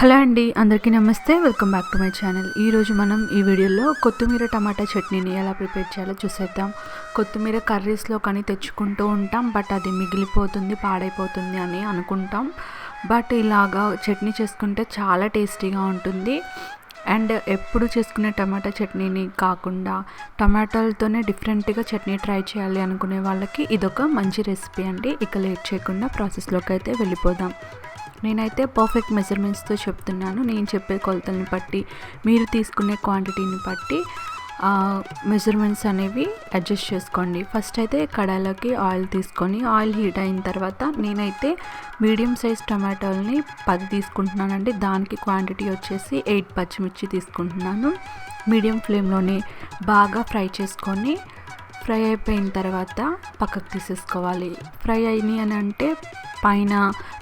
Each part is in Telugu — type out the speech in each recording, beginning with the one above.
హలో అండి అందరికీ నమస్తే. Welcome back to my channel. ఈరోజు మనం ఈ వీడియోలో కొత్తిమీర టమాటా చట్నీని ఎలా ప్రిపేర్ చేయాలో చూసేద్దాం. కొత్తిమీర కర్రీస్లో కానీ తెచ్చుకుంటూ ఉంటాం బట్ అది మిగిలిపోతుంది పాడైపోతుంది అని అనుకుంటాం. బట్ ఇలాగా చట్నీ చేసుకుంటే చాలా టేస్టీగా ఉంటుంది. అండ్ ఎప్పుడు చేసుకునే టమాటా చట్నీని కాకుండా టమాటాలతోనే డిఫరెంట్గా చట్నీ ట్రై చేయాలి అనుకునే వాళ్ళకి ఇదొక మంచి రెసిపీ అండి. ఇక లేట్ చేయకుండా ప్రాసెస్లోకి అయితే వెళ్ళిపోదాం. నేనైతే పర్ఫెక్ట్ మెజర్మెంట్స్తో చెప్తున్నాను. నేను చెప్పే కొలతల్ని బట్టి మీరు తీసుకునే క్వాంటిటీని బట్టి మెజర్మెంట్స్ అనేవి అడ్జస్ట్ చేసుకోండి. ఫస్ట్ అయితే కడాయిలోకి ఆయిల్ తీసుకొని ఆయిల్ హీట్ అయిన తర్వాత నేనైతే మీడియం సైజ్ టమాటోల్ని పది తీసుకుంటున్నానండి. దానికి క్వాంటిటీ వచ్చేసి ఎయిట్ పచ్చిమిర్చి తీసుకుంటున్నాను. మీడియం ఫ్లేమ్లోనే బాగా ఫ్రై చేసుకొని ఫ్రై అయిపోయిన తర్వాత పక్కకు తీసేసుకోవాలి. ఫ్రై అయినాయి అని అంటే పైన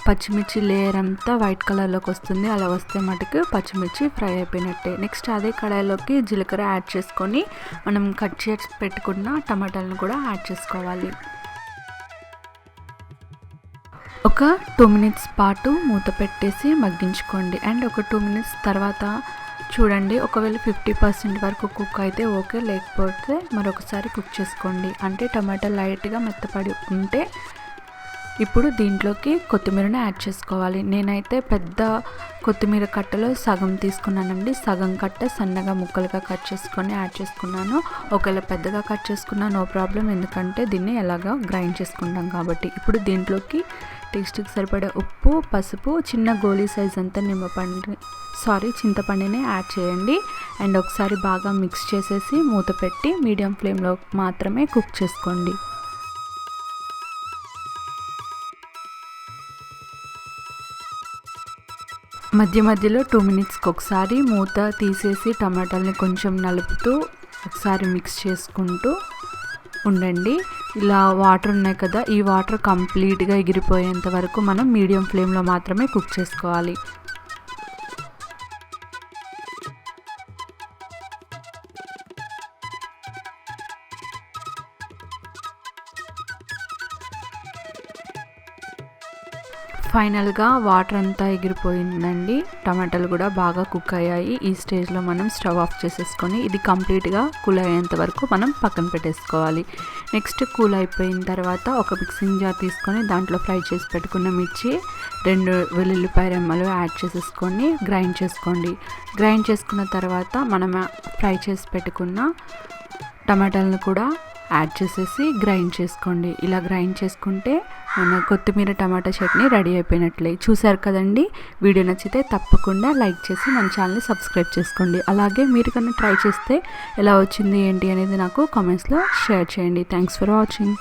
పచ్చిమిర్చి లేయర్ అంతా వైట్ కలర్లోకి వస్తుంది. అలా వస్తే మటుకు పచ్చిమిర్చి ఫ్రై అయిపోయినట్టే. నెక్స్ట్ అదే కడాయిలోకి జీలకర్ర యాడ్ చేసుకొని మనం కట్ చేసి పెట్టుకున్న టమాటాలను కూడా యాడ్ చేసుకోవాలి. ఒక టూ మినిట్స్ పాటు మూత పెట్టేసి మగ్గించుకోండి. అండ్ ఒక టూ మినిట్స్ తర్వాత చూడండి ఒకవేళ ఫిఫ్టీ పర్సెంట్ వరకు కుక్ అయితే ఓకే లేకపోతే మరొకసారి కుక్ చేసుకోండి. అంటే టమాటా లైట్గా మెత్తపడి ఉంటే ఇప్పుడు దీంట్లోకి కొత్తిమీరని యాడ్ చేసుకోవాలి. నేనైతే పెద్ద కొత్తిమీర కట్టలో సగం తీసుకున్నానండి. సగం కట్ట సన్నగా ముక్కలుగా కట్ చేసుకొని యాడ్ చేసుకున్నాను. ఒకవేళ పెద్దగా కట్ చేసుకున్నా నో ప్రాబ్లం ఎందుకంటే దీన్ని ఎలాగా గ్రైండ్ చేసుకుంటాం కాబట్టి. ఇప్పుడు దీంట్లోకి టేస్ట్కి సరిపడే ఉప్పు పసుపు చిన్న గోళీ సైజ్ అంతా నిమ్మపండు సారీ చింతపండుని యాడ్ చేయండి. అండ్ ఒకసారి బాగా మిక్స్ చేసేసి మూత పెట్టి మీడియం ఫ్లేమ్లో మాత్రమే కుక్ చేసుకోండి. మధ్య మధ్యలో టూ మినిట్స్కి ఒకసారి మూత తీసేసి టమాటాలని కొంచెం నలుపుతూ ఒకసారి మిక్స్ చేసుకుంటూ ఉండండి. ఇలా వాటర్ ఉన్నాయి కదా ఈ వాటర్ కంప్లీట్గా ఎగిరిపోయేంత వరకు మనం మీడియం ఫ్లేమ్లో మాత్రమే కుక్ చేసుకోవాలి. ఫైనల్గా వాటర్ అంతా ఎగిరిపోయిందండి. టమాటాలు కూడా బాగా కుక్ అయ్యాయి. ఈ స్టేజ్లో మనం స్టవ్ ఆఫ్ చేసేసుకొని ఇది కంప్లీట్గా కూల్ అయ్యేంత వరకు మనం పక్కన పెట్టేసుకోవాలి. నెక్స్ట్ కూల్ అయిపోయిన తర్వాత ఒక మిక్సింగ్ జార్ తీసుకొని దాంట్లో ఫ్రై చేసి పెట్టుకున్న మిర్చి రెండు వెల్లుల్లిపాయ రెమ్మలు యాడ్ చేసేసుకొని గ్రైండ్ చేసుకోండి. గ్రైండ్ చేసుకున్న తర్వాత మనం ఫ్రై చేసి పెట్టుకున్న టమాటాలను కూడా యాడ్ చేసేసి గ్రైండ్ చేసుకోండి. ఇలా గ్రైండ్ చేసుకుంటే మన కొత్తిమీర టమాటా చట్నీ రెడీ అయిపోయినట్లే. చూసారు కదండి? వీడియో నచ్చితే తప్పకుండా లైక్ చేసి మన ఛానల్ని సబ్స్క్రైబ్ చేసుకోండి. అలాగే మీరు కన్నా ట్రై చేస్తే ఎలా వచ్చింది ఏంటి అనేది నాకు కామెంట్స్లో షేర్ చేయండి. Thanks for watching